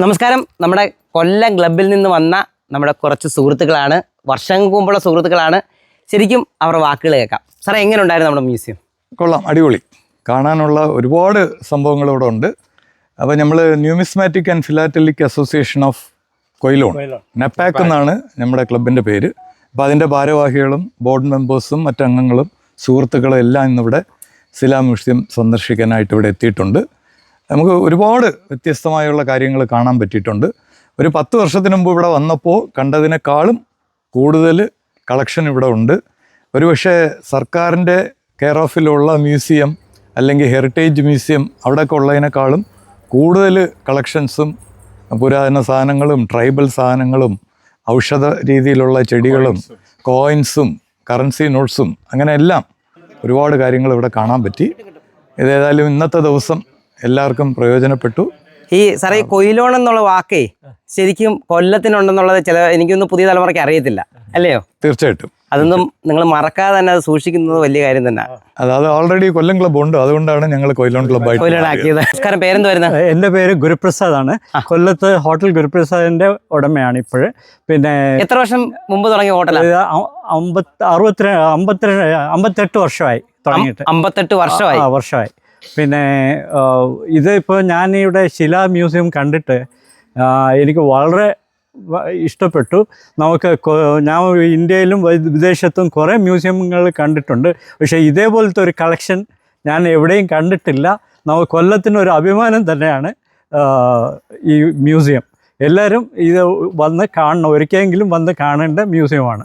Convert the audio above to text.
നമസ്കാരം. നമ്മുടെ കൊല്ലം ക്ലബിൽ നിന്ന് വന്ന നമ്മുടെ കുറച്ച് സുഹൃത്തുക്കളാണ്. വർഷങ്ങൾക്ക് മുമ്പുള്ള സുഹൃത്തുക്കളാണ്. ശരിക്കും അവരുടെ വാക്കുകൾ കേൾക്കാം. സാറേ എങ്ങനെ ഉണ്ടായിരുന്നു നമ്മുടെ മ്യൂസിയം? കൊള്ളാം. അടിപൊളി. കാണാനുള്ള ഒരുപാട് സംഭവങ്ങൾ ഇവിടെ ഉണ്ട്. അപ്പോൾ നമ്മൾ numismatic and philatelic association of Quilon നെപ്പാക്ക് എന്നാണ് നമ്മുടെ ക്ലബിന്റെ പേര്. അപ്പോൾ അതിന്റെ ഭാരവാഹികളും ബോർഡ് മെമ്പേഴ്സും മറ്റംഗങ്ങളും സുഹൃത്തുക്കളും എല്ലാം ഇന്നിവിടെ സിലാ മ്യൂസിയം സന്ദർശിക്കാനായിട്ട് ഇവിടെ എത്തിയിട്ടുണ്ട്. നമുക്ക് ഒരുപാട് വ്യത്യസ്തമായുള്ള കാര്യങ്ങൾ കാണാൻ പറ്റിയിട്ടുണ്ട്. ഒരു പത്ത് വർഷത്തിന് മുമ്പ് ഇവിടെ വന്നപ്പോൾ കണ്ടതിനേക്കാളും കൂടുതൽ കളക്ഷൻ ഇവിടെ ഉണ്ട്. ഒരുപക്ഷെ സർക്കാരിന്റെ കെയർ ഓഫിലുള്ള മ്യൂസിയം അല്ലെങ്കിൽ ഹെറിറ്റേജ് മ്യൂസിയം അവിടെയൊക്കെ ഉള്ളതിനേക്കാളും കൂടുതൽ കളക്ഷൻസും പുരാതന സാധനങ്ങളും ട്രൈബൽ സാധനങ്ങളും ഔഷധ രീതിയിലുള്ള ചെടികളും കോയിൻസും കറൻസി നോട്ട്സും അങ്ങനെ എല്ലാം ഒരുപാട് കാര്യങ്ങൾ ഇവിടെ കാണാൻ പറ്റി. ഇതേതായാലും ഇന്നത്തെ ദിവസം എല്ലാവർക്കും പ്രയോജനപ്പെട്ടു. ഈ സാറേ കൊയിലോൺ എന്നുള്ള വാക്കേ ശരിക്കും കൊല്ലത്തിനുണ്ടെന്നുള്ളത് ചില എനിക്കൊന്നും പുതിയ തലമുറയ്ക്ക് അറിയത്തില്ല. അല്ലയോ? തീർച്ചയായിട്ടും. അതൊന്നും നിങ്ങൾ മറക്കാതെ തന്നെ അത് സൂക്ഷിക്കുന്നത് വലിയ കാര്യം തന്നെ. അതായത് ഓൾറെഡി കൊല്ലം ക്ലബ്ബ് ഉണ്ട്. അതുകൊണ്ടാണ് ഞങ്ങൾ കൊയിലോൺ ക്ലബ്ബായിട്ട് കൊയിലോൺ ആക്കിയത്. നമസ്കാരം. പേരെന്ത് വരുന്നത്? എന്റെ പേര് ഗുരുപ്രസാദ് ആണ്. കൊല്ലത്ത് ഹോട്ടൽ ഗുരുപ്രസാദിന്റെ ഉടമയാണ് ഇപ്പോൾ പിന്നെ എത്ര വർഷം മുമ്പ് തുടങ്ങിയ ഹോട്ടൽ അമ്പത്തി അറുപത്തി അമ്പത്തി അമ്പത്തെട്ട് വർഷമായി തുടങ്ങിയിട്ട്. അമ്പത്തെട്ട് വർഷമായി. ആ വർഷമായി. പിന്നെ ഇതിപ്പോൾ ഇത് ഇപ്പോൾ ഞാൻ ഇവിടെ ശിലാ മ്യൂസിയം കണ്ടിട്ട് എനിക്ക് വളരെ ഇഷ്ടപ്പെട്ടു. നമുക്ക് ഞാൻ ഇന്ത്യയിലും വിദേശത്തും കുറേ മ്യൂസിയങ്ങൾ കണ്ടിട്ടുണ്ട്. പക്ഷേ ഇതേപോലത്തെ ഒരു കളക്ഷൻ ഞാൻ എവിടെയും കണ്ടിട്ടില്ല. നമുക്ക് കൊല്ലത്തിന് ഒരു അഭിമാനം തന്നെയാണ് ഈ മ്യൂസിയം. എല്ലാവരും ഇത് വന്ന് കാണണം ഒരിക്കലെങ്കിലും വന്ന് കാണേണ്ട മ്യൂസിയമാണ്.